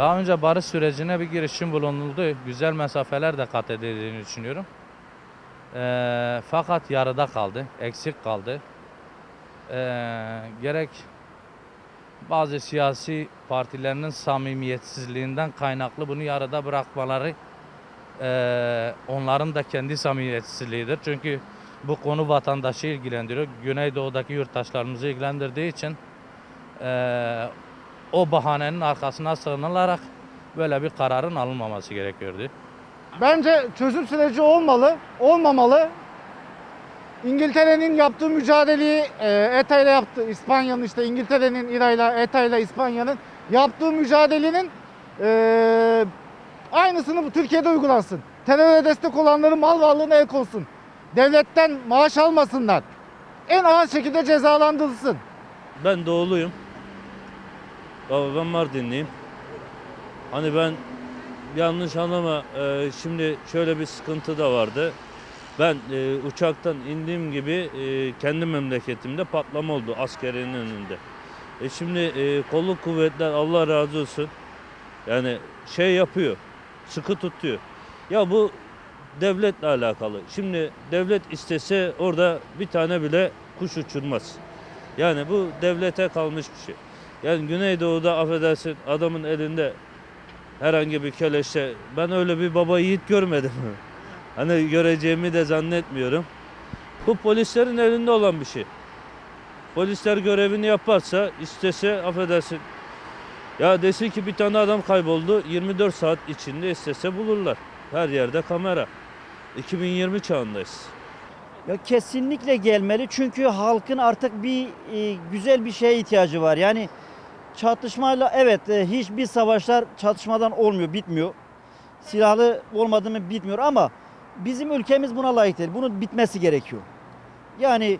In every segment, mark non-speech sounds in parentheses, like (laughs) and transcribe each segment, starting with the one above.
Daha önce barış sürecine bir girişim bulunuldu. Güzel mesafeler de kat edildiğini düşünüyorum. Ee, fakat yarıda kaldı, eksik kaldı. Ee, gerek bazı siyasi partilerinin samimiyetsizliğinden kaynaklı bunu yarıda bırakmaları ee, onların da kendi samimiyetsizliğidir. Çünkü bu konu vatandaşı ilgilendiriyor. Güneydoğu'daki yurttaşlarımızı ilgilendirdiği için ee, o bahanenin arkasına sığınılarak böyle bir kararın alınmaması gerekiyordu. Bence çözüm süreci olmalı, olmamalı. İngiltere'nin yaptığı mücadeleyi e, ETA ile yaptı. İspanya'nın işte İngiltere'nin İRA ile ETA ile İspanya'nın yaptığı mücadelenin e, aynısını bu Türkiye'de uygulansın. Teröre destek olanların mal varlığına el konsun. Devletten maaş almasınlar. En ağır şekilde cezalandırılsın. Ben doğuluyum. Baba ben Mardinliyim. Hani ben yanlış anlama e, şimdi şöyle bir sıkıntı da vardı. Ben e, uçaktan indiğim gibi e, kendi memleketimde patlama oldu askerinin önünde. E şimdi e, kolluk kuvvetler Allah razı olsun yani şey yapıyor, sıkı tutuyor. Ya bu devletle alakalı. Şimdi devlet istese orada bir tane bile kuş uçurmaz. Yani bu devlete kalmış bir şey. Yani Güneydoğu'da affedersin adamın elinde herhangi bir keleşe ben öyle bir baba yiğit görmedim. (laughs) hani göreceğimi de zannetmiyorum. Bu polislerin elinde olan bir şey. Polisler görevini yaparsa istese affedersin ya desin ki bir tane adam kayboldu 24 saat içinde istese bulurlar. Her yerde kamera. 2020 çağındayız. Ya kesinlikle gelmeli çünkü halkın artık bir e, güzel bir şeye ihtiyacı var. Yani çatışmayla evet e, hiçbir savaşlar çatışmadan olmuyor, bitmiyor. Silahlı olmadı mı bitmiyor ama bizim ülkemiz buna layık değil. Bunun bitmesi gerekiyor. Yani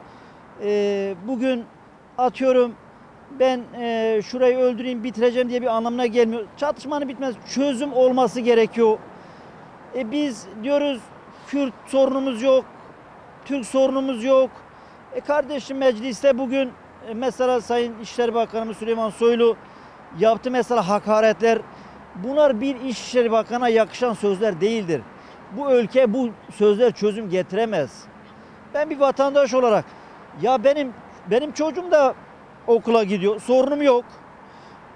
e, bugün atıyorum ben e, şurayı öldüreyim bitireceğim diye bir anlamına gelmiyor. Çatışmanın bitmez. Çözüm olması gerekiyor. E biz diyoruz Kürt sorunumuz yok. Türk sorunumuz yok. E kardeşim mecliste bugün mesela Sayın İşleri Bakanımız Süleyman Soylu yaptı mesela hakaretler. Bunlar bir İçişleri Bakanı'na yakışan sözler değildir. Bu ülke bu sözler çözüm getiremez. Ben bir vatandaş olarak ya benim benim çocuğum da okula gidiyor. Sorunum yok.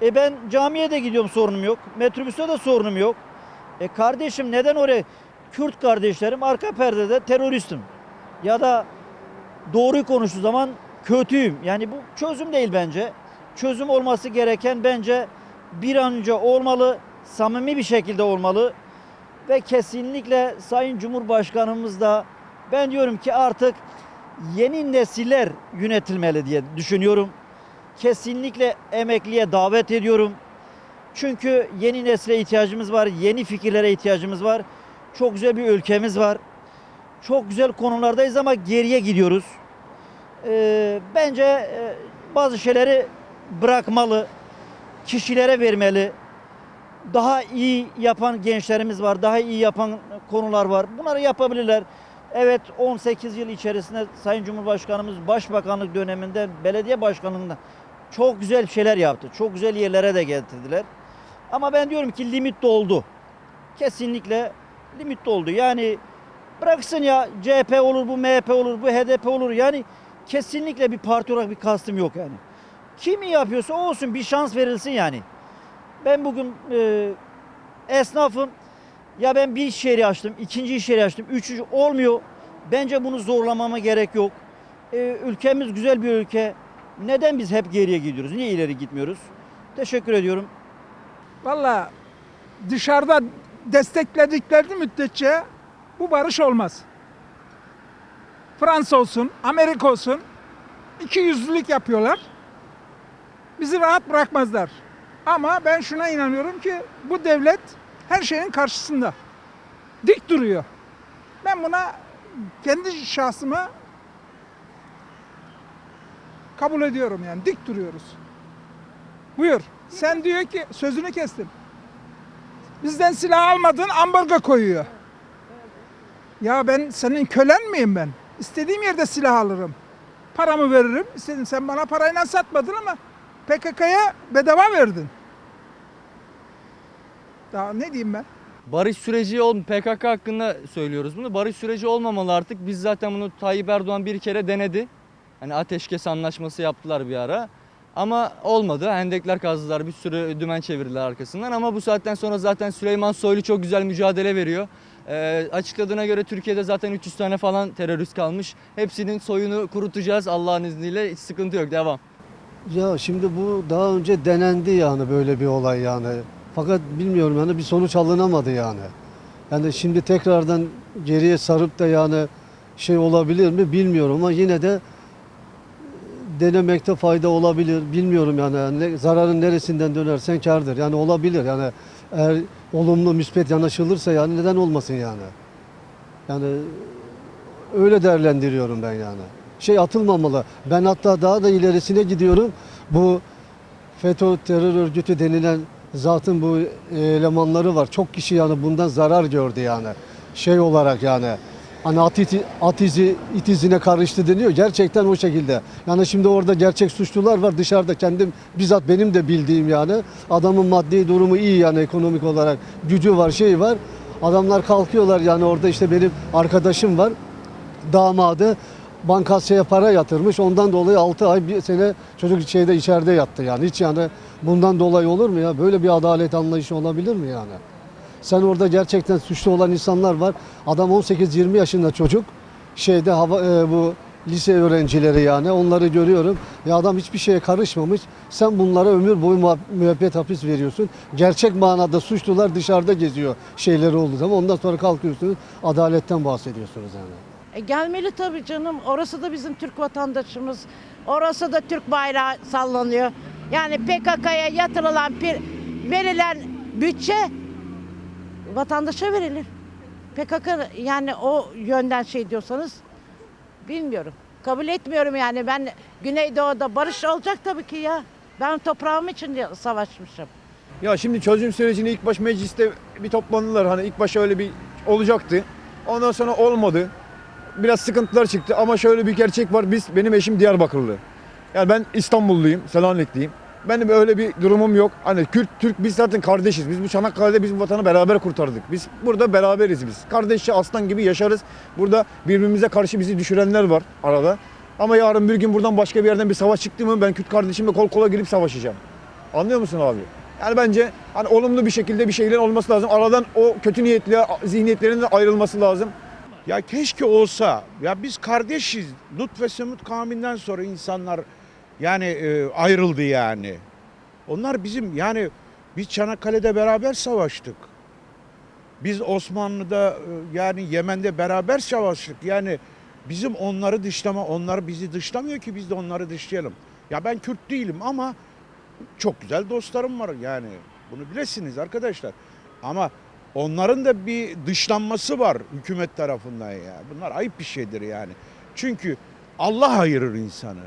E ben camiye de gidiyorum sorunum yok. Metrobüste de sorunum yok. E kardeşim neden oraya Kürt kardeşlerim arka perdede teröristim ya da doğruyu konuştuğu zaman kötüyüm. Yani bu çözüm değil bence. Çözüm olması gereken bence bir an önce olmalı, samimi bir şekilde olmalı ve kesinlikle Sayın Cumhurbaşkanımız da ben diyorum ki artık yeni nesiller yönetilmeli diye düşünüyorum. Kesinlikle emekliye davet ediyorum. Çünkü yeni nesle ihtiyacımız var, yeni fikirlere ihtiyacımız var. Çok güzel bir ülkemiz var çok güzel konulardayız ama geriye gidiyoruz. Ee, bence e, bazı şeyleri bırakmalı, kişilere vermeli. Daha iyi yapan gençlerimiz var, daha iyi yapan konular var. Bunları yapabilirler. Evet 18 yıl içerisinde Sayın Cumhurbaşkanımız başbakanlık döneminde belediye başkanlığında çok güzel şeyler yaptı. Çok güzel yerlere de getirdiler. Ama ben diyorum ki limit doldu. Kesinlikle limit doldu. Yani Bıraksın ya CHP olur bu MHP olur bu HDP olur yani kesinlikle bir parti olarak bir kastım yok yani. Kimi yapıyorsa olsun bir şans verilsin yani. Ben bugün e, esnafım ya ben bir iş yeri açtım, ikinci iş yeri açtım, üçüncü olmuyor. Bence bunu zorlamama gerek yok. E, ülkemiz güzel bir ülke. Neden biz hep geriye gidiyoruz? Niye ileri gitmiyoruz? Teşekkür ediyorum. Valla dışarıda destekledikleri müddetçe bu barış olmaz. Fransa olsun, Amerika olsun iki yüzlülük yapıyorlar. Bizi rahat bırakmazlar. Ama ben şuna inanıyorum ki bu devlet her şeyin karşısında. Dik duruyor. Ben buna kendi şahsıma kabul ediyorum yani dik duruyoruz. Buyur. Sen diyor ki sözünü kestim. Bizden silah almadın ambargo koyuyor. Ya ben senin kölen miyim ben? İstediğim yerde silah alırım. Paramı veririm. İstedim sen bana parayla satmadın ama PKK'ya bedava verdin. Daha ne diyeyim ben? Barış süreci ol PKK hakkında söylüyoruz bunu. Barış süreci olmamalı artık. Biz zaten bunu Tayyip Erdoğan bir kere denedi. Hani ateşkes anlaşması yaptılar bir ara. Ama olmadı. Hendekler kazdılar. Bir sürü dümen çevirdiler arkasından. Ama bu saatten sonra zaten Süleyman Soylu çok güzel mücadele veriyor. Ee, açıkladığına göre Türkiye'de zaten 300 tane falan terörist kalmış. Hepsinin soyunu kurutacağız Allah'ın izniyle. Hiç sıkıntı yok. Devam. Ya şimdi bu daha önce denendi yani böyle bir olay yani. Fakat bilmiyorum yani bir sonuç alınamadı yani. Yani şimdi tekrardan geriye sarıp da yani şey olabilir mi bilmiyorum ama yine de denemekte fayda olabilir. Bilmiyorum yani ne, zararın neresinden dönersen kardır. Yani olabilir yani eğer olumlu müspet yanaşılırsa yani neden olmasın yani. Yani öyle değerlendiriyorum ben yani. Şey atılmamalı. Ben hatta daha da ilerisine gidiyorum. Bu FETÖ terör örgütü denilen zatın bu elemanları var. Çok kişi yani bundan zarar gördü yani. Şey olarak yani. Hani at, iti, at izi it izine karıştı deniyor. Gerçekten o şekilde. Yani şimdi orada gerçek suçlular var. Dışarıda kendim bizzat benim de bildiğim yani. Adamın maddi durumu iyi yani ekonomik olarak. Gücü var, şey var. Adamlar kalkıyorlar yani orada işte benim arkadaşım var damadı bankasya para yatırmış. Ondan dolayı 6 ay bir sene çocuk şeyde içeride yattı yani. Hiç yani bundan dolayı olur mu ya? Böyle bir adalet anlayışı olabilir mi yani? Sen orada gerçekten suçlu olan insanlar var. Adam 18-20 yaşında çocuk. Şeyde hava e, bu lise öğrencileri yani onları görüyorum. Ya adam hiçbir şeye karışmamış. Sen bunlara ömür boyu müebbet hapis veriyorsun. Gerçek manada suçlular dışarıda geziyor şeyleri olduğu zaman. Ondan sonra kalkıyorsunuz adaletten bahsediyorsunuz yani. E gelmeli tabii canım. Orası da bizim Türk vatandaşımız. Orası da Türk bayrağı sallanıyor. Yani PKK'ya yatırılan verilen bütçe vatandaşa verilir. PKK yani o yönden şey diyorsanız bilmiyorum. Kabul etmiyorum yani. Ben Güneydoğu'da barış olacak tabii ki ya. Ben toprağım için savaşmışım. Ya şimdi çözüm sürecini ilk baş mecliste bir toplandılar. Hani ilk başta öyle bir olacaktı. Ondan sonra olmadı. Biraz sıkıntılar çıktı ama şöyle bir gerçek var. Biz benim eşim Diyarbakırlı. Yani ben İstanbulluyum, Selanik'liyim. Benim öyle bir durumum yok. Hani Kürt, Türk biz zaten kardeşiz. Biz bu Çanakkale'de biz bu vatanı beraber kurtardık. Biz burada beraberiz biz. Kardeşçe aslan gibi yaşarız. Burada birbirimize karşı bizi düşürenler var arada. Ama yarın bir gün buradan başka bir yerden bir savaş çıktı mı ben Kürt kardeşimle kol kola girip savaşacağım. Anlıyor musun abi? Yani bence hani olumlu bir şekilde bir şeylerin olması lazım. Aradan o kötü niyetli zihniyetlerin de ayrılması lazım. Ya keşke olsa. Ya biz kardeşiz. Lut ve Semut kavminden sonra insanlar yani e, ayrıldı yani. Onlar bizim yani biz Çanakkale'de beraber savaştık. Biz Osmanlı'da e, yani Yemen'de beraber savaştık. Yani bizim onları dışlama, onlar bizi dışlamıyor ki biz de onları dışlayalım. Ya ben Kürt değilim ama çok güzel dostlarım var yani. Bunu bilesiniz arkadaşlar. Ama onların da bir dışlanması var hükümet tarafından ya. Bunlar ayıp bir şeydir yani. Çünkü Allah ayırır insanı.